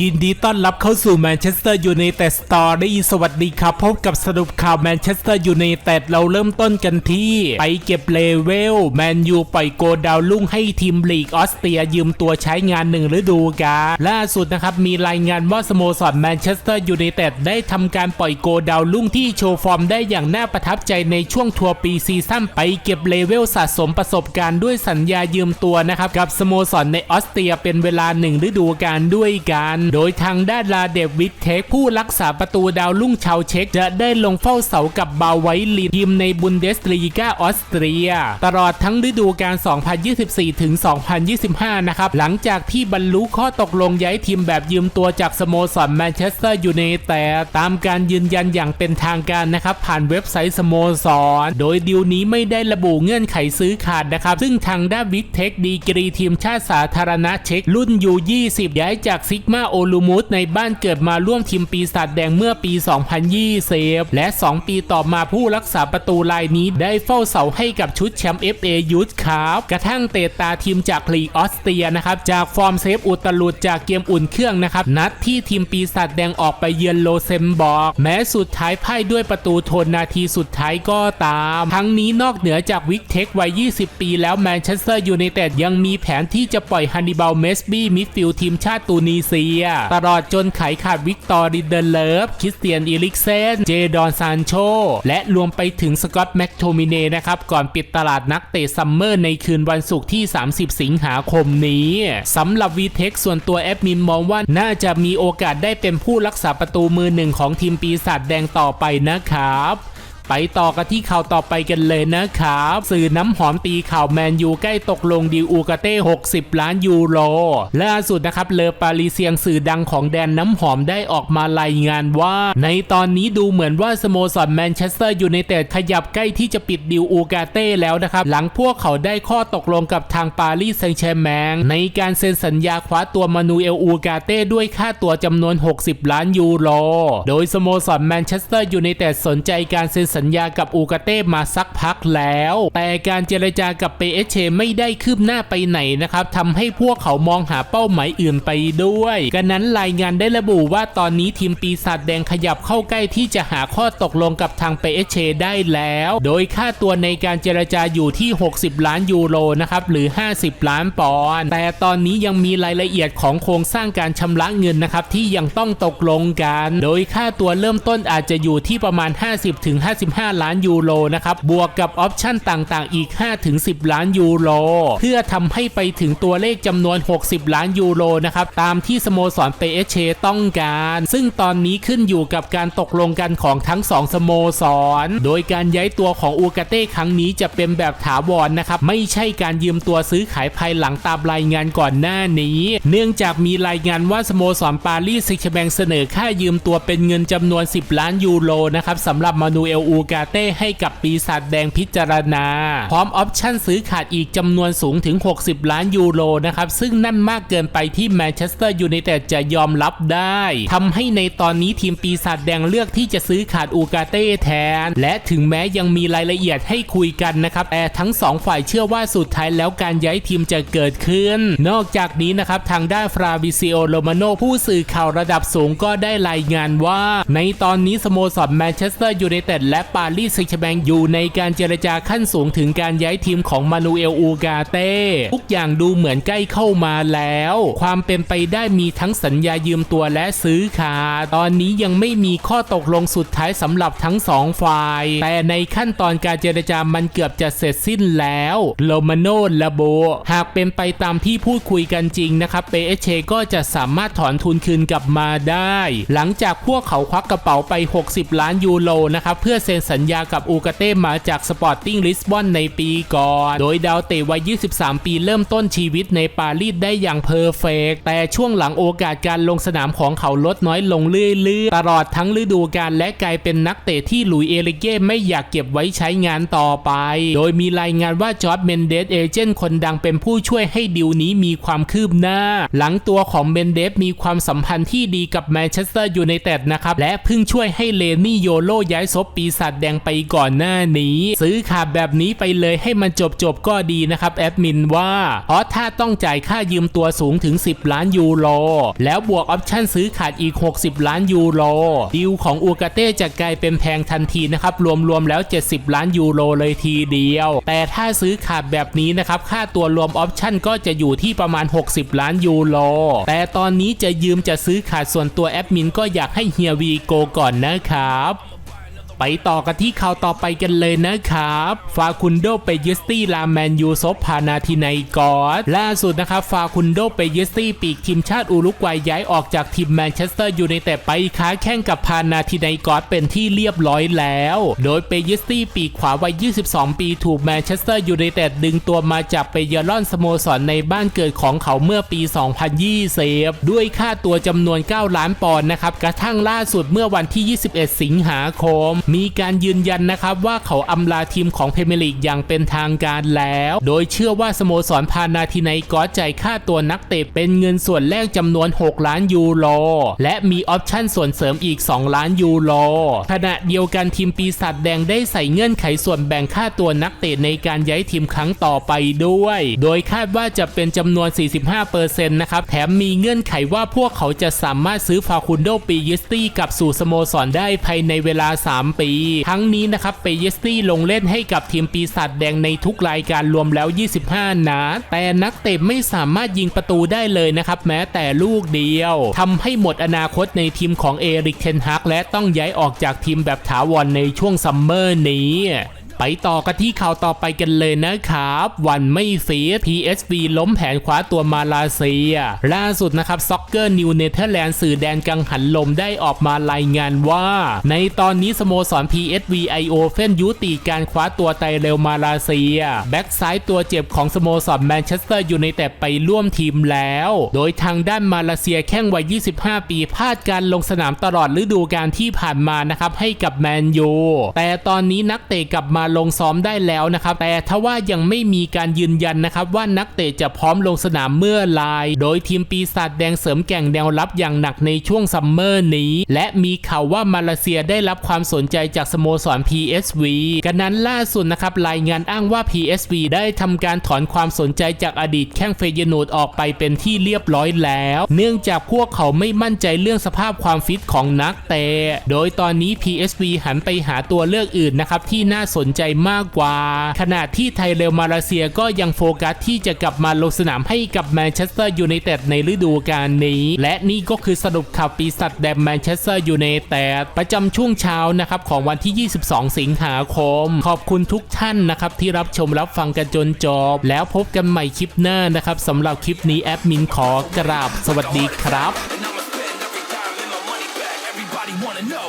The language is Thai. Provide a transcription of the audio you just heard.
ยินดีต้อนรับเข้าสู่แมนเชสเตอร์ยูไนเต็ดสตอรี่สวัสดีครับ พบกับสรุปข่าวแมนเชสเตอร์ยูไนเต็ดเราเริ่มต้นกันที่ ไปเก็บเลเวล แมนยูปล่อยโกดาวลุ่งให้ทีมลีกออสเตรียยืมตัวใช้งานหนึ่งฤดูกาลล่าสุดนะครับ มีรายงานว่าสโมสรแมนเชสเตอร์ยูไนเต็ดได้ทำการปล่อยโกดาวลุ่งที่โชว์ฟอร์มได้อย่างน่าประทับใจในช่วงทัวร์ปีซีซั่นไปเก็บเลเวลสะสมประสบการณ์ด้วยสัญญายืมตัวนะครับกับสโมสรในออสเตรียเป็นเวลาหนึ่งฤดูกาลด้วยกันโดยทางด้านลาเดวิดเทคผู้รักษาประตูดาวรุ่งชาวเช็กจะได้ลงเฝ้าเสากับบาวไวลินทีมในบุนเดสลีกาออสเตรีย ตลอดทั้งฤดูกาล 2024 ถึง 2025 นะครับ หลังจากที่บรรลุข้อตกลงย้ายทีมแบบยืมตัวจากสโมสรแมนเชสเตอร์ยูไนเต็ดตามการยืนยันอย่างเป็นทางการนะครับ ผ่านเว็บไซต์สโมสร โดยดีลนี้ไม่ได้ระบุเงื่อนไขซื้อขาดนะครับ ซึ่งทางด้านวิกเทคดีกรีทีมชาติสาธารณะเช็กรุ่นยู20ย้ายจากซิกมาโอลูมุสในบ้านเกิดมาร่วมทีมปีศาจแดงเมื่อปี 2020 และ 2 ปีต่อมาผู้รักษาประตูรายนี้ได้เฝ้าเสาให้กับชุดแชมป์ FA ยูทครับกระทั่งเตะตาทีมจากลีกออสเตรียนะครับจากฟอร์มเซฟอุตลุดจากเกมอุ่นเครื่องนะครับนัดที่ทีมปีศาจแดงออกไปเยือนโลเซมบอร์กแม้สุดท้ายพ่ายด้วยประตูโทนนาทีสุดท้ายก็ตาม ทั้งนี้นอกเหนือจากวิกเทควัย 20 ปีแล้วแมนเชสเตอร์ยูไนเต็ดยังมีแผนที่จะปล่อยฮันนิบาลเมสบี้มิดฟิลด์ทีมชาติตูนิเซียตลอดจนขขาดวิกตอร์ดิเดนเลิฟคริสเตียนอีลิกเซน เจดอนซานโช และรวมไปถึงสกอตแม็กโทมิเนนะครับ ก่อนปิดตลาดนักเตะซัมเมอร์ในคืนวันศุกร์ที่ 30 สิงหาคมนี้สำหรับวีเทคส่วนตัวแอดมินมองว่าน่าจะมีโอกาสได้เป็นผู้รักษาประตูมือหนึ่งของทีมปีศาจแดงต่อไปนะครับ ไปต่อกันที่ข่าวต่อไปกันเลยนะครับสื่อน้ำหอมตีข่าวแมนยูใกล้ตกลงดีลอูกาเต้ 60 ล้านยูโรล่าสุดนะครับเลอปารีเซียงสื่อดังของแดนน้ำหอมได้ออกมารายงานว่า ในตอนนี้ดูเหมือนว่าสโมสรแมนเชสเตอร์ยูไนเต็ดขยับใกล้ที่จะปิดดีลอูกาเต้แล้วนะครับ หลังพวกเขาได้ข้อตกลงกับทางปารีสแซงต์แชร์แมงในการเซ็นสัญญาคว้าตัวมานูเอลอูกาเต้ด้วยค่าตัวจำนวน 60 ล้านยูโรโดยสโมสรแมนเชสเตอร์ยูไนเต็ดสนใจการเซ็นสัญญากับอูกาเต้มาสักพักแล้ว แต่การเจรจากับเปเอเชไม่ได้คืบหน้าไปไหนนะครับทำให้พวกเขามองหาเป้าหมายอื่นไปด้วยกันนั้นรายงานได้ระบุว่าตอนนี้ทีมปีศาจแดงขยับเข้าใกล้ที่จะหาข้อตกลงกับทางเปเอเชได้แล้ว โดยค่าตัวในการเจรจาอยู่ที่ 60 ล้านยูโรนะครับหรือ 50 ล้านปอนด์แต่ตอนนี้ยังมีรายละเอียดของโครงสร้างการชำระเงินนะครับที่ยังต้องตกลงกัน โดยค่าตัวเริ่มต้นอาจจะอยู่ที่ประมาณ 50- 55 ล้านยูโรนะครับบวกกับออปชั่นต่างๆ อีก 5-10 ล้านยูโรเพื่อทำให้ไปถึงตัวเลขจำนวน 60 ล้านยูโรนะครับตามที่สโมสรเปเอเชต้องการ ซึ่งตอนนี้ขึ้นอยู่กับการตกลงกันของทั้งสองสโมสร โดยการย้ายตัวของอูกาเต้ครั้งนี้จะเป็นแบบถาวรนะครับ ไม่ใช่การยืมตัวซื้อขายภายหลังตามรายงานก่อนหน้านี้ เนื่องจากมีรายงานว่าสโมสรปารีสซงต์แชร์แมงเสนอค่ายืมตัวเป็นเงินจำนวน 10 ล้านยูโรนะครับสำหรับมานูเอลอูอูกาเต้ให้กับปีศาจแดงพิจารณา พร้อมออปชั่นซื้อขาดอีกจำนวนสูงถึง 60 ล้านยูโรนะครับ ซึ่งนั่นมากเกินไปที่แมนเชสเตอร์ยูไนเต็ดจะยอมรับได้ทำให้ในตอนนี้ทีมปีศาจแดงเลือกที่จะซื้อขาดอูกาเต้แทน และถึงแม้ยังมีรายละเอียดให้คุยกันนะครับแต่ทั้งสองฝ่ายเชื่อว่าสุดท้ายแล้วการย้ายทีมจะเกิดขึ้น นอกจากนี้นะครับทางด้านฟราบิซิโอโรมาโนผู้สื่อข่าวระดับสูงก็ได้รายงานว่า ในตอนนี้สโมสรแมนเชสเตอร์ยูไนเต็ดและปารีสแชแมงอยู่ในการเจรจาขั้นสูงถึงการย้ายทีมของมานูเอลอูกาเต้ทุกอย่างดูเหมือนใกล้เข้ามาแล้ว ความเป็นไปได้มีทั้งสัญญายืมตัวและซื้อขาดตอนนี้ยังไม่มีข้อตกลงสุดท้ายสำหรับทั้งสองฝ่าย แต่ในขั้นตอนการเจรจามันเกือบจะเสร็จสิ้นแล้วโลมาโนละโบ หากเป็นไปตามที่พูดคุยกันจริงนะครับเปเอเชก็จะสามารถถอนทุนคืนกลับมาได้ หลังจากพวกเขาควักกระเป๋าไป 60 ล้านยูโรนะครับเพื่อเซ็นสัญญากับอูกาเต้มาจากสปอร์ติ้งลิสบอนในปีก่อน โดยดาวเตะวัย 23 ปีเริ่มต้นชีวิตในปารีสได้อย่างเพอร์เฟกต์แต่ช่วงหลังโอกาสการลงสนามของเขาลดน้อยลงเรื่อยๆ ตลอดทั้งฤดูกาลและกลายเป็นนักเตะที่หลุยเอลิเก้ไม่อยากเก็บไว้ใช้งานต่อไป โดยมีรายงานว่าจอร์ดเมนเดสเอเจนต์คนดังเป็นผู้ช่วยให้ดิวนี้มีความคืบหน้า หลังตัวของเมนเดสมีความสัมพันธ์ที่ดีกับแมนเชสเตอร์ยูไนเต็ดนะครับและเพิ่งช่วยให้เลนี่โยโลย้ายซบปีศศาจแดงไปก่อนหน้านี้ ซื้อขาดแบบนี้ไปเลยให้มันจบจบๆก็ดีนะครับแอดมินว่าเพราะถ้าต้องจ่ายค่ายืมตัวสูงถึง 10 ล้านยูโรแล้วบวกออปชั่นซื้อขาดอีก 60 ล้านยูโรดีลของอูกาเต้จะกลายเป็นแพงทันทีนะครับรวมๆแล้ว 70 ล้านยูโรเลยทีเดียว แต่ถ้าซื้อขาดแบบนี้นะครับค่าตัวรวมออปชั่นก็จะอยู่ที่ประมาณ 60 ล้านยูโรแต่ตอนนี้จะยืมจะซื้อขาดส่วนตัวแอดมินก็อยากให้เฮียวีโกก่อนนะครับ ไปต่อกันที่ข่าวต่อไปกันเลยนะครับ ฟาคุนโดไปยึดตี้ลาแมนยูซบพานาทิไนกอสล่าสุดนะครับ ฟาคุนโดไปยึดตี้ปีกทีมชาติอุรุกวัยย้ายออกจากทีมแมนเชสเตอร์ยูไนเต็ดไปค้าแข่งกับพานาทิไนกอสเป็นที่เรียบร้อยแล้ว โดยเปยึสตี้ปีกขวาวัย 22 ปีถูกแมนเชสเตอร์ยูไนเต็ดดึงตัวมาจากเปเยรอนสโมสรในบ้านเกิดของเขาเมื่อปี 2020 ด้วยค่าตัวจำนวน 9 ล้านปอนด์นะครับกระทั่งล่าสุดเมื่อวันที่ 21 สิงหาคมมีการยืนยันนะครับว่าเขาอำลาทีมของเพเมลีกอย่างเป็นทางการแล้ว โดยเชื่อว่าสโมสรพานาทิไนกอสจ่ายค่าตัวนักเตะเป็นเงินส่วนแรกจำนวน 6 ล้านยูโร และมีออปชั่นส่วนเสริมอีก 2 ล้านยูโร ขณะเดียวกันทีมปีศาจแดงได้ใส่เงื่อนไขส่วนแบ่งค่าตัวนักเตะในการย้ายทีมครั้งต่อไปด้วย โดยคาดว่าจะเป็นจำนวน 45%นะครับ แถมมีเงื่อนไขว่าพวกเขาจะสามารถซื้อฟาคุนโดปียิสตี้กลับสู่สโมสรได้ภายในเวลา 3ปี ทั้งนี้นะครับเปเยสตี้ลงเล่นให้กับทีมปีศาจแดงในทุกรายการรวมแล้ว 25 นัดแต่นักเตะไม่สามารถยิงประตูได้เลยนะครับ แม้แต่ลูกเดียวทำให้หมดอนาคตในทีมของเอริกเทนฮักและต้องย้ายออกจากทีมแบบถาวรในช่วงซัมเมอร์นี้ ไปต่อกันที่ข่าวต่อไปกันเลยนะครับ วันไม่ฟีด PSV ล้มแผนคว้าตัวมาลาเซีย ล่าสุดนะครับซ็อกเกอร์นิวเนเธอร์แลนด์สื่อแดนกังหันลมได้ออกมารายงานว่า ในตอนนี้สโมสร PSV ไอโอเฟนยุติการคว้าตัวไตเรลมาลาเซีย แบ็กซ้ายตัวเจ็บของสโมสรแมนเชสเตอร์ยูไนเต็ดไปร่วมทีมแล้ว โดยทางด้านมาเลเซียแข้งวัย 25 ปีพลาดการลงสนามตลอดฤดูกาลที่ผ่านมานะครับให้กับแมนยูแต่ตอนนี้นักเตะกลับมาลงซ้อมได้แล้วนะครับ แต่ทว่ายังไม่มีการยืนยันนะครับ ว่านักเตะจะพร้อมลงสนามเมื่อไรโดยทีมปีศาจแดงเสริมแก่งแนวรับอย่างหนักในช่วงซัมเมอร์นี้ และมีข่าวว่ามาเลเซียได้รับความสนใจจากสโมสร PSV กันนั้นล่าสุดนะครับรายงานอ้างว่า PSV ได้ทำการถอนความสนใจจากอดีตแข้งเฟยนูดออกไปเป็นที่เรียบร้อยแล้ว เนื่องจากพวกเขาไม่มั่นใจเรื่องสภาพความฟิตของนักเตะ โดยตอนนี้ PSV หันไปหาตัวเลือกอื่นนะครับที่น่าสนใจมากกว่า ขณะที่ไทยเรลมาเลเซียก็ยังโฟกัสที่จะกลับมาลงสนามให้กับแมนเชสเตอร์ยูไนเต็ดในฤดูกาลนี้ และนี่ก็คือสรุปข่าวปีศาจแดงแมนเชสเตอร์ยูไนเต็ดประจำช่วงเช้านะครับของวันที่ 22 สิงหาคม ขอบคุณทุกท่านนะครับที่รับชมรับฟังกันจนจบ แล้วพบกันใหม่คลิปหน้านะครับสำหรับคลิปนี้แอดมินขอกราบสวัสดีครับ wanna know.